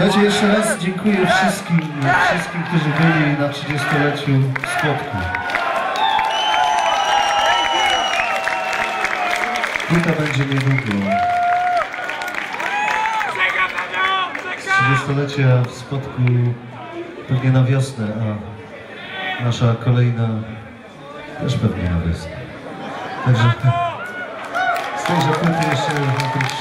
Słuchajcie, jeszcze raz dziękuję wszystkim, wszystkim, którzy byli na 30-leciu spotku. Płyta będzie niedługo. 30-lecia w spotku pewnie na wiosnę, a nasza kolejna też pewnie na wiosnę. Także z tejże płyty jeszcze oprócz